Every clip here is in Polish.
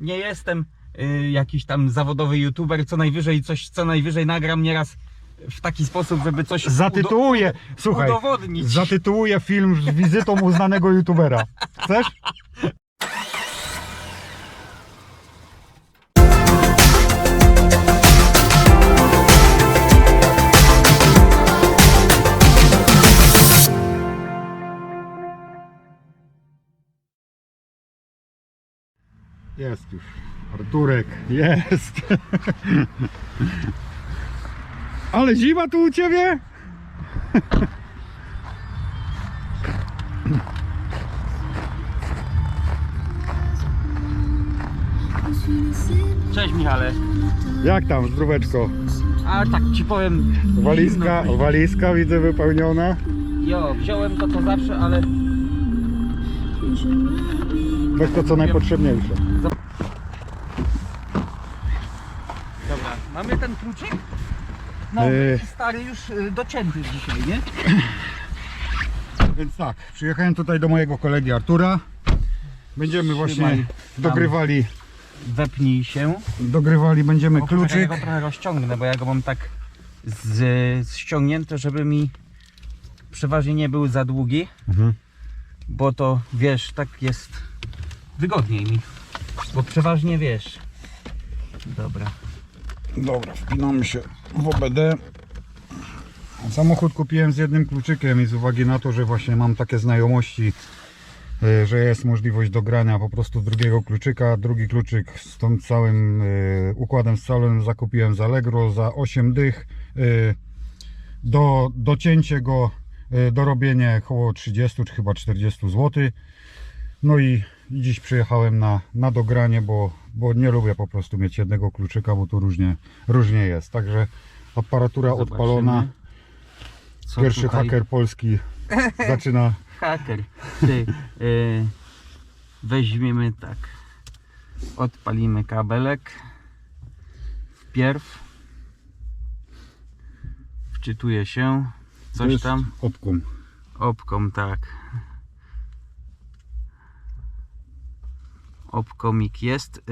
nie jestem y, jakiś tam zawodowy youtuber, co najwyżej coś, co najwyżej nagram nieraz w taki sposób, żeby coś Zatytułuję, słuchaj, udowodnić. zatytułuję film z wizytą uznanego youtubera. Chcesz? Jest już. Arturek, jest. Ale zima tu u ciebie? Cześć Michale. Jak tam, zdróweczko? A tak ci powiem. Walizka, zimno. walizka widzę wypełniona. Jo, wziąłem to co zawsze, ale Weź to co najpotrzebniejsze. dobra. Kluczyk? No, Yy. stary już y, docięty dzisiaj, nie? Więc tak, przyjechałem tutaj do mojego kolegi Artura. Będziemy właśnie Trzymaj dogrywali, Wepnij się. dogrywali będziemy poczekaj, kluczyk. Ja go trochę rozciągnę, bo ja go mam tak z, ściągnięty, żeby mi przeważnie nie był za długi, Mhm. bo to wiesz, tak jest wygodniej mi. Bo przeważnie wiesz. Dobra. Dobra, wpinamy się w OBD. Samochód kupiłem z jednym kluczykiem i z uwagi na to, że właśnie mam takie znajomości, y, że jest możliwość dogrania po prostu drugiego kluczyka. Drugi kluczyk z tym całym y, układem scalowym zakupiłem z Allegro za 8 dych. Y, Do, docięcie go, dorobienie około 30 czy chyba 40 zł. No i i dziś przyjechałem na, na dogranie, bo, bo nie lubię po prostu mieć jednego kluczyka, bo tu różnie, różnie jest. Także aparatura Zobaczymy, odpalona. Pierwszy tutaj- haker polski zaczyna. Haker. Ty, y, weźmiemy tak. Odpalimy kabelek. Wpierw. Wczytuje się. Coś jest tam. Opką. Opkom, tak. Opkomik jest. y,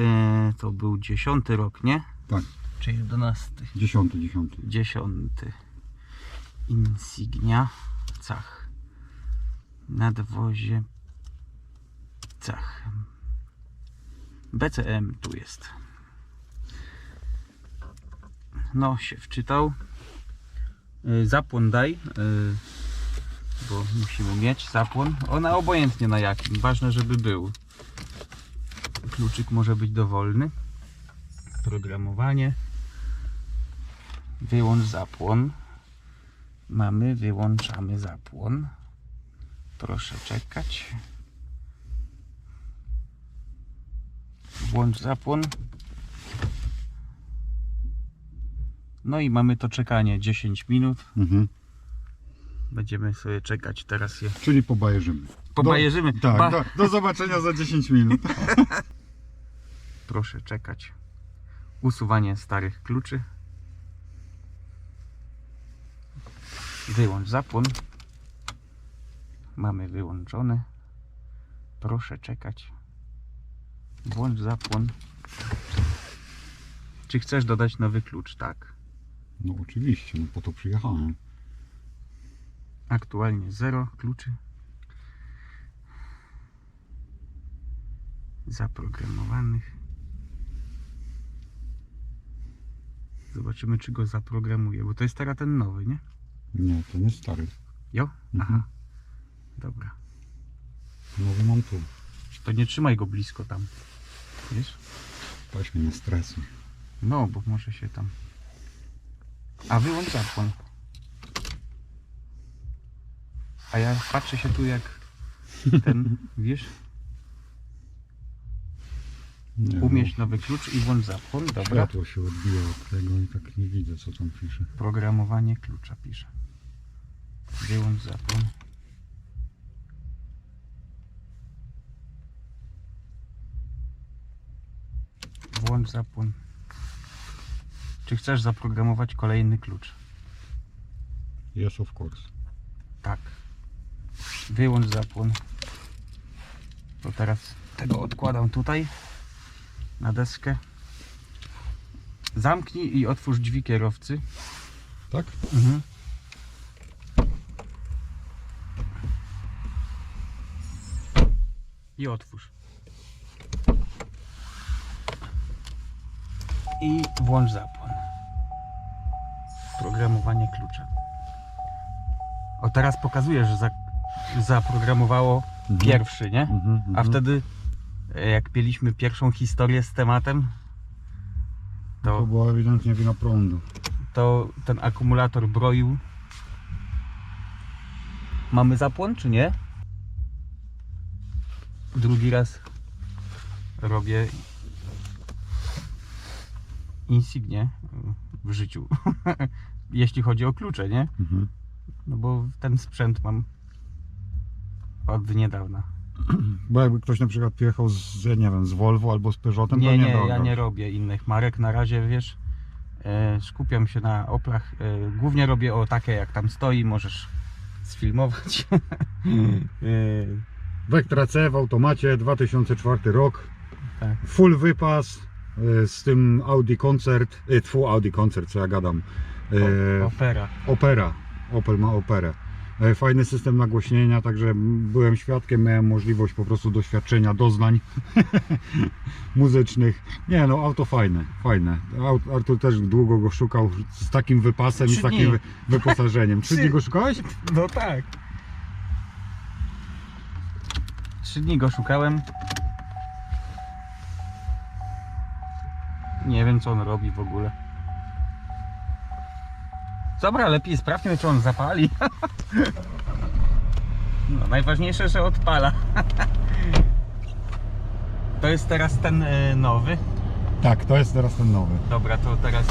to był 10 rok, nie? Tak. Czy 11? Dziesiąty, dziesiąty. 10. Insignia. Cach. Nadwozie. Cach. BCM tu jest. No, się wczytał. Y, Zapłon daj. y, Bo musimy mieć zapłon. Ona obojętnie na jakim. Ważne, żeby był. Kluczyk może być dowolny. Programowanie. Wyłącz zapłon. Mamy, wyłączamy zapłon. Proszę czekać. Włącz zapłon. No i mamy to czekanie 10 minut. Mhm. Będziemy sobie czekać teraz je. Czyli pobajerzymy. Pobajerzymy. Do, tak, do, do zobaczenia za 10 minut. Proszę czekać. Usuwanie starych kluczy. Wyłącz zapłon. Mamy wyłączony. Proszę czekać. Włącz zapłon. Czy chcesz dodać nowy klucz? Tak. No oczywiście, no po to przyjechałem. Aktualnie zero kluczy. Zaprogramowanych. Zobaczymy, czy go zaprogramuje, bo to jest teraz ten nowy, nie? Nie, to nie stary. Jo? Aha. Mhm. Dobra. Nowy mam tu. To nie trzymaj go blisko tam. Wiesz? Weź mnie nie stresuj. No, bo może się tam. A wyłącz zapłon. A ja patrzę się tu jak ten, wiesz? Nie, Umieść nowy klucz i włącz zapłon. Dobra. Światło się odbija od tego i tak nie widzę co tam pisze. Programowanie klucza pisze. Wyłącz zapłon. Włącz zapłon. Czy chcesz zaprogramować kolejny klucz? Yes of course. Tak. Wyłącz zapłon. To teraz tego odkładam tutaj. Na deskę. Zamknij i otwórz drzwi kierowcy. Tak? Mhm. I otwórz. I włącz zapłon. Programowanie klucza. O teraz pokazuje, że za, zaprogramowało Mhm. pierwszy, nie? Mhm, A mhm. wtedy jak mieliśmy pierwszą historię z tematem, To to, była ewidentnie wina prądu. to ten akumulator broił. Mamy zapłon czy nie? Drugi raz robię insignię w życiu. Jeśli chodzi o klucze, nie? Mhm. No bo ten sprzęt mam od niedawna. Bo jakby ktoś na przykład przyjechał z, nie wiem, z Volvo albo z Peugeotem, Nie, to nie, nie, ja dograł. nie robię innych marek na razie, wiesz. E, skupiam się na Oplach. E, głównie robię o takie jak tam stoi, możesz sfilmować. e, Vectra C w automacie, 2004 rok. Tak. Full wypas e, z tym Audi Concert, e, tfu, Audi Concert, co ja gadam. o, E, opera. Opera, Opel ma Operę. E, Fajny system nagłośnienia, także byłem świadkiem, miałem możliwość po prostu doświadczenia, doznań muzycznych. Nie no, auto fajne, fajne. Artur też długo go szukał z takim wypasem i z takim dni. wyposażeniem. Trzy- dni go szukałeś? No tak. Trzy dni go szukałem. Nie wiem co on robi w ogóle. Dobra, lepiej sprawdźmy czy on zapali. No, najważniejsze, że odpala. To jest teraz ten e, nowy. Tak, to jest teraz ten nowy. Dobra, to teraz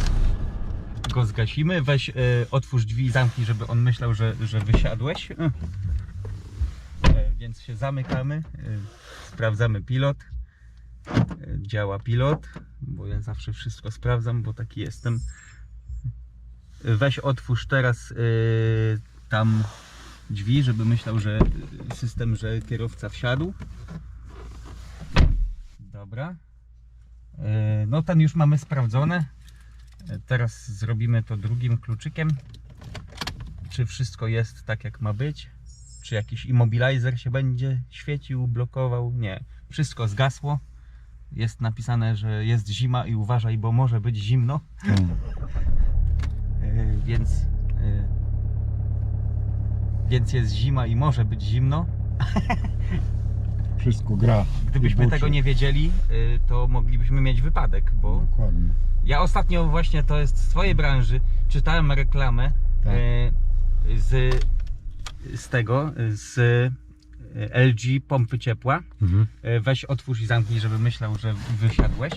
go zgasimy. Weź, e, otwórz drzwi i zamknij, żeby on myślał, że, że wysiadłeś. E, więc się zamykamy. Sprawdzamy pilot. Działa pilot, bo ja zawsze wszystko sprawdzam, bo taki jestem. Weź otwórz teraz e, tam drzwi, żeby myślał, że system, że kierowca wsiadł. Dobra. E, No ten już mamy sprawdzone. E, Teraz zrobimy to drugim kluczykiem. Czy wszystko jest tak jak ma być? Czy jakiś immobilizer się będzie świecił, blokował? Nie. Wszystko zgasło. Jest napisane, że jest zima i uważaj, bo może być zimno. Hmm. E, Więc e, więc jest zima i może być zimno. Wszystko gra. Gdybyśmy tego nie wiedzieli, y, to moglibyśmy mieć wypadek, bo Dokładnie. Ja ostatnio właśnie to jest z twojej branży czytałem reklamę Tak. e, z, z tego, z e, LG pompy ciepła. Mhm. E, Weź otwórz i zamknij, żeby myślał, że wysiadłeś.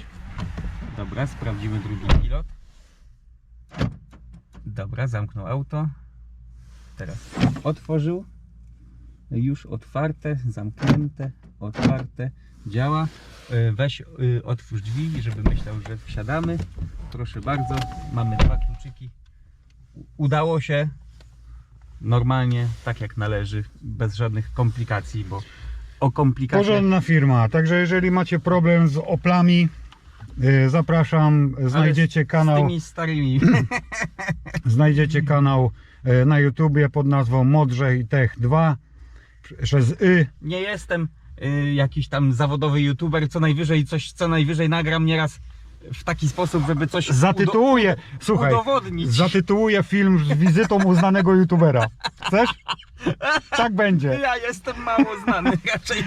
Dobra, sprawdzimy drugi pilot. Dobra, zamknął auto. Teraz otworzył. Już otwarte, zamknięte, otwarte. Działa. E, Weź y, otwórz drzwi, żeby myślał, że wsiadamy. Proszę bardzo, mamy dwa kluczyki. Udało się normalnie, tak jak należy, bez żadnych komplikacji, bo o komplikacjach Porządna firma, także jeżeli macie problem z Oplami, zapraszam, znajdziecie z kanał, tymi starymi. znajdziecie kanał y, na YouTubie pod nazwą Modrzej Tech 2 przez Y. Nie jestem y, jakiś tam zawodowy youtuber, co najwyżej coś, co najwyżej nagram nieraz w taki sposób, żeby coś Zatytułuję, słuchaj, udowodnić. zatytułuję film z wizytą uznanego YouTubera. Chcesz? Tak będzie. Ja jestem mało znany raczej,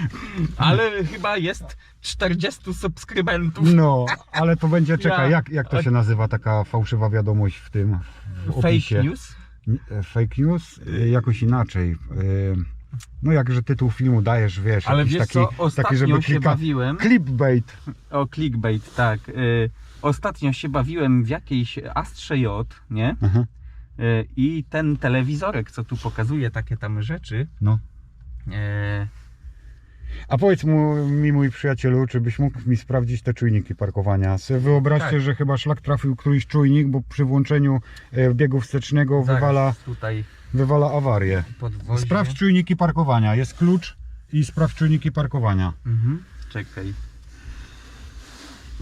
ale chyba jest 40 subskrybentów. No, ale to będzie, czekaj, Ja- jak, jak to się nazywa taka fałszywa wiadomość w tym w opisie? Fake news? Nie, Fake news? Y, Jakoś inaczej. Y, No jakże tytuł filmu dajesz, wiesz, Ale wiesz taki, co, taki, ostatnio żeby się klika... bawiłem. Clickbait. O, clickbait, tak. Y, ostatnio się bawiłem w jakiejś Astrze J, nie? Aha. Y, I ten telewizorek, co tu pokazuje takie tam rzeczy, No. y, A powiedz mu, mi mój przyjacielu, czy byś mógł mi sprawdzić te czujniki parkowania? Se Wyobraźcie, Tak. że chyba szlak trafił któryś czujnik, bo przy włączeniu e, biegu wstecznego zaraz wywala, tutaj wywala awarię. podwozie. Sprawdź czujniki parkowania. Jest klucz i sprawdź czujniki parkowania. Mhm. Czekaj.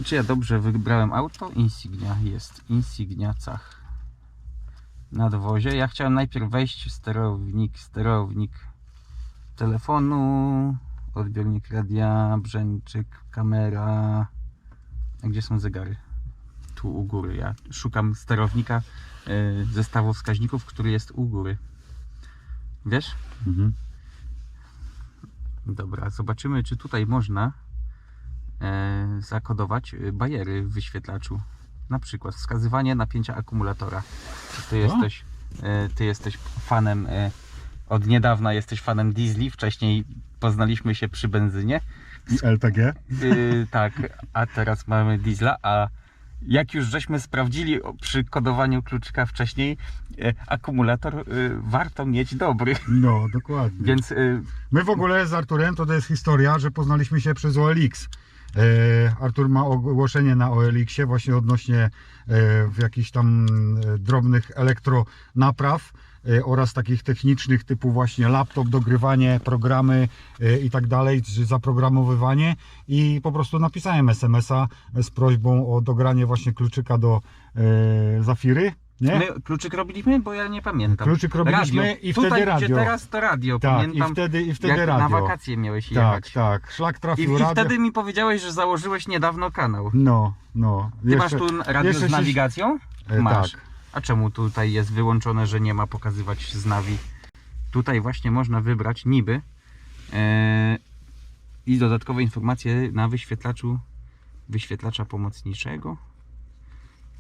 Czy ja dobrze wybrałem auto? Insignia jest. Insignia Cach. Na dowozie. Ja chciałem najpierw wejść sterownik, sterownik telefonu, odbiornik radia, brzęczyk, kamera. A gdzie są zegary? Tu u góry. Ja szukam sterownika y, zestawu wskaźników, który jest u góry. Wiesz? Mhm. Dobra, zobaczymy, czy tutaj można e, zakodować e, bajery w wyświetlaczu. Na przykład wskazywanie napięcia akumulatora. Ty jesteś, e, ty jesteś fanem, e, od niedawna jesteś fanem diesli, wcześniej poznaliśmy się przy benzynie. I LTG? Y, tak, a teraz mamy diesla, a jak już żeśmy sprawdzili przy kodowaniu kluczyka wcześniej, e, akumulator e, warto mieć dobry, No, dokładnie. więc e, My w ogóle z Arturem to, to jest historia, że poznaliśmy się przez OLX. E, Artur ma ogłoszenie na OLX-ie właśnie odnośnie e, jakichś tam drobnych elektronapraw oraz takich technicznych typu właśnie laptop, dogrywanie, programy e, i tak dalej, czy zaprogramowywanie i po prostu napisałem SMS-a z prośbą o dogranie właśnie kluczyka do e, Zafiry. Nie? My kluczyk robiliśmy, bo ja nie pamiętam. Kluczyk robiliśmy radio. i wtedy Tutaj, radio. Gdzie teraz to radio, tak, pamiętam. i wtedy, i wtedy jak radio. na wakacje miałeś Tak, jechać. tak. Szlak I, trafił I radio. wtedy mi powiedziałeś, że założyłeś niedawno kanał. No, no. Ty masz tu radio jeszcze z się- nawigacją? E, Masz. Tak. A czemu tutaj jest wyłączone, że nie ma pokazywać z nawi? Tutaj właśnie można wybrać niby e, i dodatkowe informacje na wyświetlaczu wyświetlacza pomocniczego.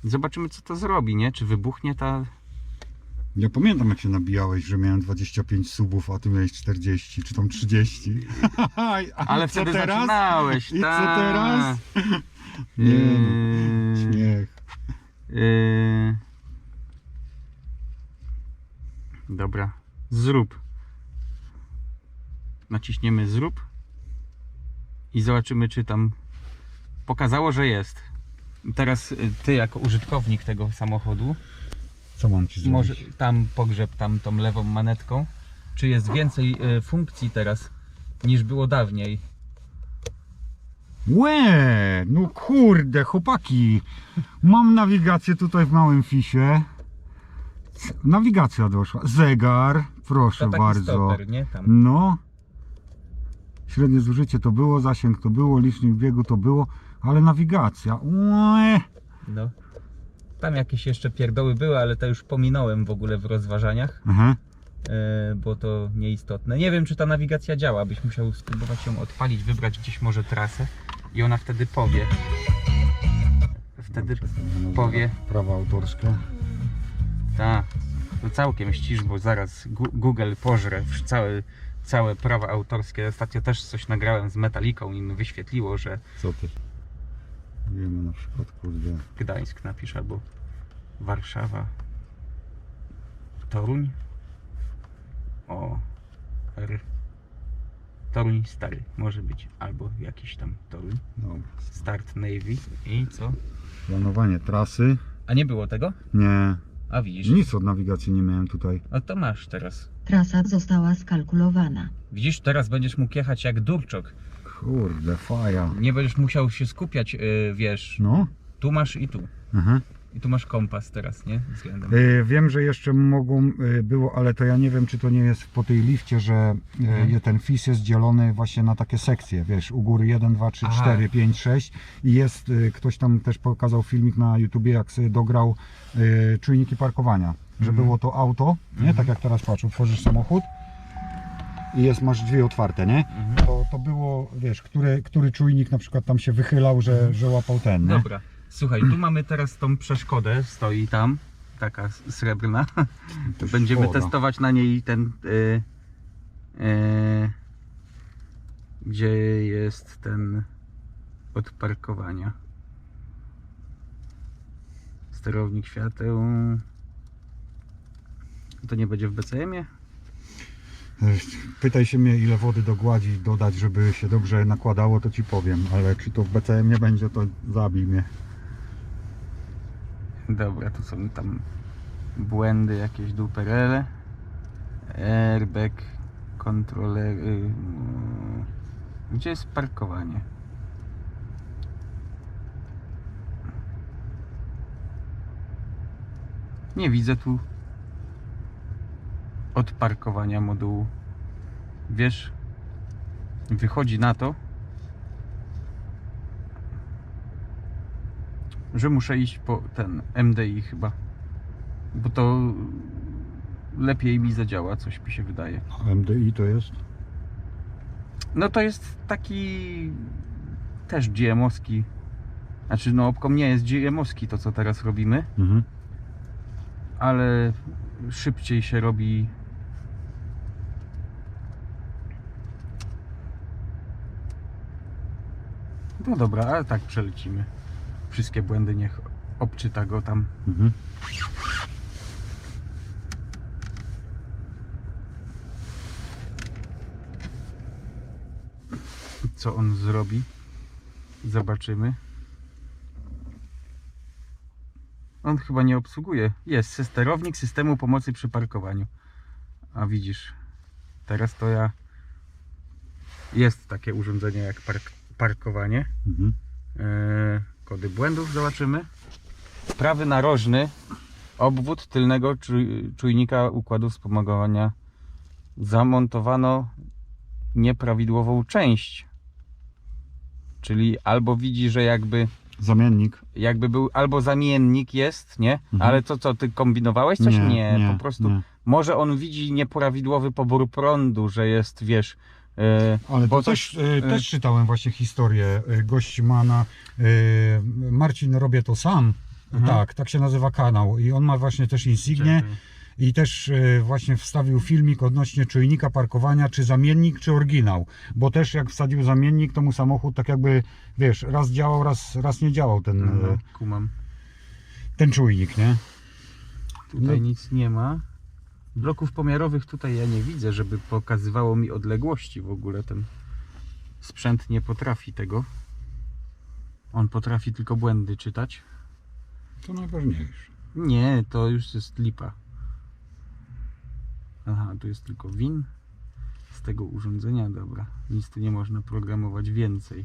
Zobaczymy co to zrobi, nie? Czy wybuchnie ta Ja pamiętam jak się nabijałeś, że miałem 25 subów, a ty miałeś 40 czy tam 30. Ale wtedy teraz? zaczynałeś, I co tak. teraz? Nie no, Yy, śmiech. yy. Dobra, zrób. Naciśniemy zrób i zobaczymy, czy tam pokazało, że jest. Teraz y, ty, jako użytkownik tego samochodu, Co mam ci zrobić? może tam pogrzeb tam tą lewą manetką, czy jest więcej y, funkcji teraz niż było dawniej. Łe, no kurde, chłopaki. Mam nawigację tutaj w małym fisie. Nawigacja doszła. Zegar, proszę To taki bardzo. stoper, nie? Tam. No. Średnie zużycie to było, zasięg to było, licznik biegu to było, ale nawigacja. Łe. No. Tam jakieś jeszcze pierdoły były, ale to już pominąłem w ogóle w rozważaniach, Aha. e, bo to nieistotne. Nie wiem, czy ta nawigacja działa, byś musiał spróbować ją odpalić, wybrać gdzieś może trasę i ona wtedy powie. Wtedy powie, Prawa autorskie. tak, to całkiem ścisz, bo zaraz Google pożre wsz- całe, całe prawa autorskie. Ostatnio też coś nagrałem z Metaliką i mi wyświetliło, że Co ty? Wiemy na przykład, kurde. Gdańsk napisz albo Warszawa. Toruń. O. R. Toruń stary może być. Albo jakiś tam Toruń. Dobra. Start Navy. I co? Planowanie trasy. A nie było tego? Nie. A widzisz. Nic od nawigacji nie miałem tutaj. No to masz teraz. Trasa została skalkulowana. Widzisz, teraz będziesz mógł jechać jak durczok. Kurde, faja. Nie będziesz musiał się skupiać, yy, wiesz, No. tu masz i tu. Aha. I tu masz kompas teraz, nie? Względem. Y, Wiem, że jeszcze mogą, y, było, ale to ja nie wiem, czy to nie jest po tej lifcie, że y, Mhm. ten FIS jest dzielony właśnie na takie sekcje, wiesz, u góry 1, 2, 3, Aha. 4, 5, 6 i jest, ktoś tam też pokazał filmik na YouTubie, jak sobie dograł czujniki parkowania, że Mhm. było to auto, nie, Mhm. tak jak teraz patrz, otworzysz samochód i jest, masz drzwi otwarte, nie, Mhm. to, to było, wiesz, który, który czujnik na przykład tam się wychylał, że, że łapał ten, nie? Dobra, słuchaj, tu mamy teraz tą przeszkodę, stoi tam, taka srebrna. To Będziemy szkoda. testować na niej ten. Y, y, gdzie jest ten od parkowania. Sterownik świateł. To nie będzie w BCM-ie? Pytaj się mnie, ile wody do gładzi dodać, żeby się dobrze nakładało, to ci powiem, ale czy to w BCM nie będzie, to zabij mnie. Dobra, tu są tam błędy, jakieś duperele. Airbag, kontroler. Y, y, gdzie jest parkowanie? Nie widzę tu odparkowania modułu. Wiesz, wychodzi na to, że muszę iść po ten MDI chyba. Bo to lepiej mi zadziała, coś mi się wydaje. A MDI to jest? No to jest taki też GMowski. Znaczy no opkom nie jest GMowski to co teraz robimy, Mhm. ale szybciej się robi. No dobra, ale tak przelecimy. Wszystkie błędy niech obczyta go tam. Mhm. co on zrobi. Zobaczymy. On chyba nie obsługuje. Jest sterownik systemu pomocy przy parkowaniu. A widzisz, teraz to ja. Jest takie urządzenie jak park, parkowanie. Mhm. Eee, kody błędów zobaczymy. Prawy narożny obwód tylnego czuj- czujnika układu wspomagania zamontowano nieprawidłową część. Czyli albo widzi, że jakby, Zamiennik. jakby był, albo zamiennik jest, nie? Mhm. Ale to co, ty kombinowałeś coś? Nie, po prostu. nie. Może on widzi nieprawidłowy pobór prądu, że jest, wiesz. E, Ale bo też, e, też czytałem właśnie historię. E, Gość ma na. E, Marcin robię to sam. Mhm. Tak, tak się nazywa kanał. I on ma właśnie też insignię. I też e, właśnie wstawił filmik odnośnie czujnika parkowania, czy zamiennik, czy oryginał. Bo też jak wsadził zamiennik, to mu samochód tak jakby, wiesz, raz działał, raz, raz nie działał ten, e, kumam. ten czujnik, nie? Tutaj No. nic nie ma. Bloków pomiarowych tutaj ja nie widzę, żeby pokazywało mi odległości w ogóle. Ten sprzęt nie potrafi tego. On potrafi tylko błędy czytać. To najważniejsze. Nie, to już jest lipa. Aha, tu jest tylko win z tego urządzenia. Dobra, nic tu nie można programować więcej.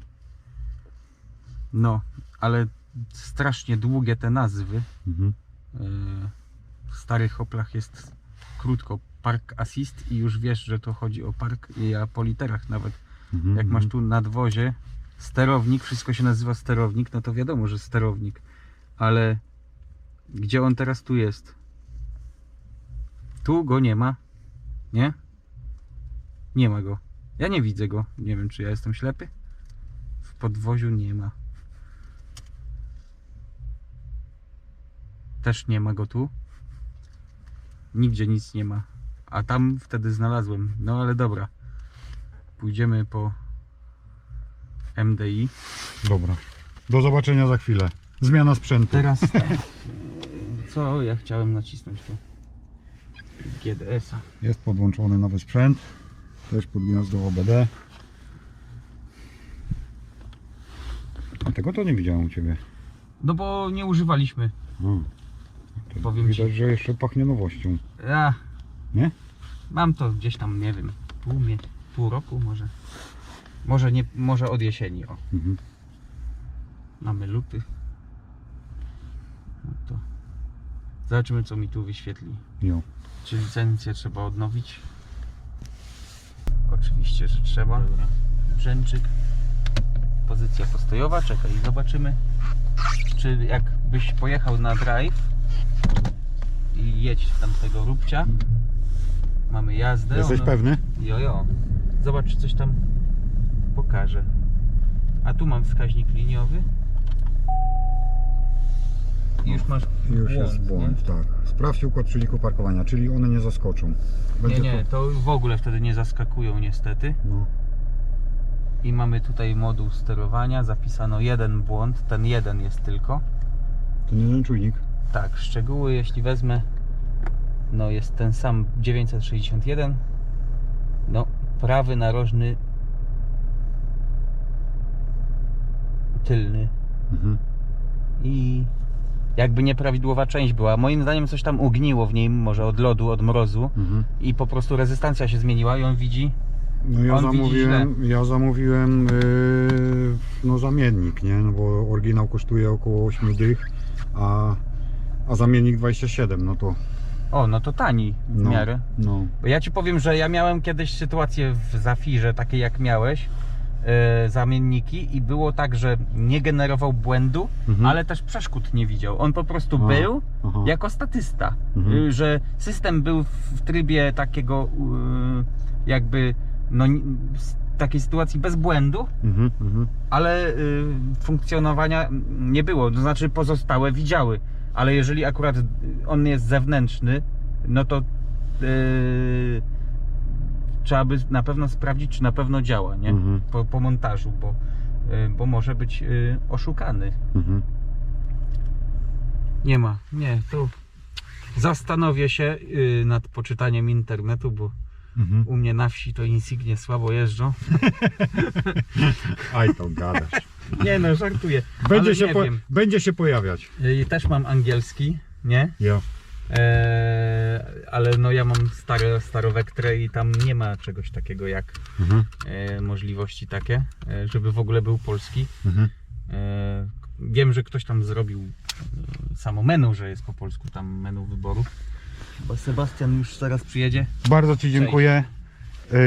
No, ale strasznie długie te nazwy. Mhm. Yy, W starych Oplach jest krótko Park Assist i już wiesz, że to chodzi o park i a po literach nawet. Mhm. Jak masz tu nadwozie, sterownik, wszystko się nazywa sterownik, no to wiadomo, że sterownik. Ale gdzie on teraz tu jest? Tu go nie ma. Nie? Nie ma go. Ja nie widzę go. Nie wiem, czy ja jestem ślepy. W podwoziu nie ma. Też nie ma go tu. Nigdzie nic nie ma. A tam wtedy znalazłem. No ale dobra. Pójdziemy po MDI. Dobra. Do zobaczenia za chwilę. Zmiana sprzętu. Teraz tak. Co ja chciałem nacisnąć tu? GDS-a. Jest podłączony nowy sprzęt. Też pod gniazdo OBD. A tego to nie widziałem u Ciebie. No bo nie używaliśmy. Hmm. To Powiem widać, ci. że jeszcze pachnie nowością. Ja, Nie? mam to gdzieś tam, nie wiem, pół, mie- pół roku może. Może nie, może od jesieni, o. Mhm. Mamy luty. No to zobaczymy co mi tu wyświetli. Jo. Czy licencję trzeba odnowić? Oczywiście, że trzeba. Brzęczyk. Pozycja postojowa, czekaj, zobaczymy. Czy jakbyś pojechał na drive i jedź w tamtego róbcia. Mamy jazdę. Jesteś ono- pewny? Jojo. Zobacz, czy coś tam pokaże. A tu mam wskaźnik liniowy. I już masz Już błąd, jest nie? błąd, tak. Sprawdź układ czujniku parkowania, czyli one nie zaskoczą. Nie, nie, to- to w ogóle wtedy nie zaskakują niestety. No. I mamy tutaj moduł sterowania, zapisano jeden błąd, ten jeden jest tylko. Ten jeden czujnik. Tak, szczegóły jeśli wezmę, no jest ten sam 961. No, prawy narożny tylny Mhm. i jakby nieprawidłowa część była. Moim zdaniem coś tam ugniło w nim, może od lodu, od mrozu Mhm. i po prostu rezystancja się zmieniła i on widzi. No ja zamówiłem, ja zamówiłem yy, no zamiennik, nie? No bo oryginał kosztuje około 8 dych, a a zamiennik 27, no to O, no to tani w no, miarę. no. Bo ja ci powiem, że ja miałem kiedyś sytuację w Zafirze, takiej jak miałeś, e, zamienniki i było tak, że nie generował błędu, Mhm. ale też przeszkód nie widział. On po prostu A, był aha. jako statysta, Mhm. y, że system był w trybie takiego y, jakby no, n- s- takiej sytuacji bez błędu, Mhm, mhm. ale y, funkcjonowania nie było, to znaczy pozostałe widziały, ale jeżeli akurat on jest zewnętrzny, no to y, trzeba by na pewno sprawdzić, czy na pewno działa, nie? Mhm. Po, po montażu, bo, y, bo może być y, oszukany. Mhm. Nie ma, nie, tu zastanowię się y, nad poczytaniem internetu, bo Mhm. u mnie na wsi to insygnie słabo jeżdżą. Aj to gadasz. Nie no, żartuję. Będzie Ale się, nie po, wiem. będzie się pojawiać. Y, też mam angielski, nie? Ja. Eee, ale no ja mam stare, starowektrę i tam nie ma czegoś takiego jak Mhm. e, możliwości takie, e, żeby w ogóle był polski. Mhm. E, wiem, że ktoś tam zrobił e, samo menu, że jest po polsku tam menu wyboru. Bo Sebastian już zaraz przyjedzie. Bardzo Ci dziękuję.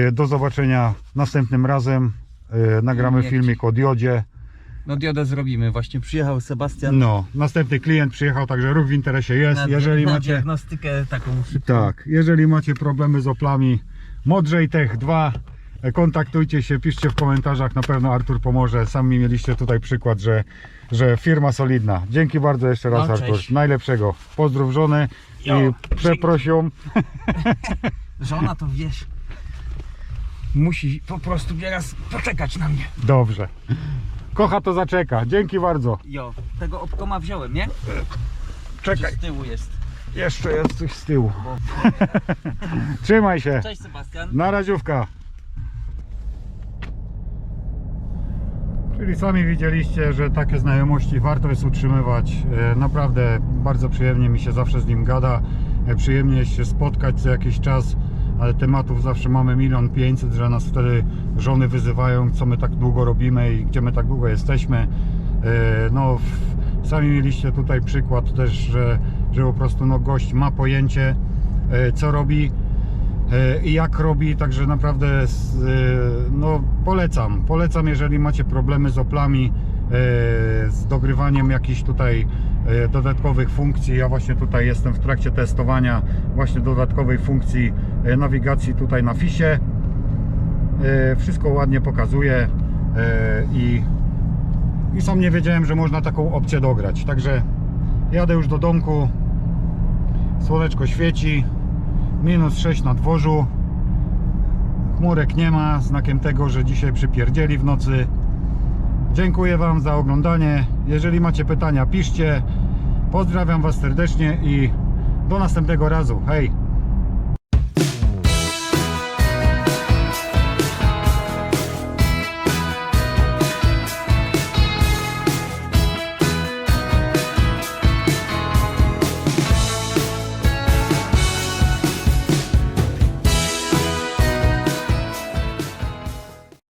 Y, Do zobaczenia następnym razem. Y, Nagramy filmik o diodzie. No diodę zrobimy, właśnie przyjechał Sebastian. No, następny klient przyjechał, także ruch w interesie jest. na, Jeżeli na macie, diagnostykę taką szybką. tak, jeżeli macie problemy z oplami Modrzej Tech 2, e, kontaktujcie się, piszcie w komentarzach, na pewno Artur pomoże. Sami mieliście tutaj przykład, że, że firma solidna. Dzięki bardzo jeszcze raz No, Artur. Najlepszego. Pozdrów żonę Jo, i przeprosią. Żona to wiesz. Musi po prostu teraz poczekać na mnie. Dobrze. Kocha to zaczeka. Dzięki bardzo. Jo, tego obkoma wziąłem, nie? Czekaj, Czy z tyłu jest. jeszcze jest coś z tyłu. Trzymaj się. Cześć Sebastian. Na raziówka. Czyli sami widzieliście, że takie znajomości warto jest utrzymywać. E, Naprawdę bardzo przyjemnie mi się zawsze z nim gada. E, Przyjemnie jest się spotkać co jakiś czas, ale tematów zawsze mamy milion pięćset, że nas wtedy żony wyzywają, co my tak długo robimy i gdzie my tak długo jesteśmy. E, No, sami mieliście tutaj przykład też, że, że po prostu no, gość ma pojęcie, e, co robi e, i jak robi, także naprawdę no, polecam. Polecam, jeżeli macie problemy z oplami, z dogrywaniem jakichś tutaj dodatkowych funkcji. Ja właśnie tutaj jestem w trakcie testowania właśnie dodatkowej funkcji nawigacji tutaj na FISie. E, Wszystko ładnie pokazuje e, i, i sam nie wiedziałem, że można taką opcję dograć. Także jadę już do domku. Słoneczko świeci. Minus 6 na dworzu. Chmurek nie ma, znakiem tego, że dzisiaj przypierdzieli w nocy. Dziękuję Wam za oglądanie. Jeżeli macie pytania, piszcie. Pozdrawiam Was serdecznie i do następnego razu. Hej!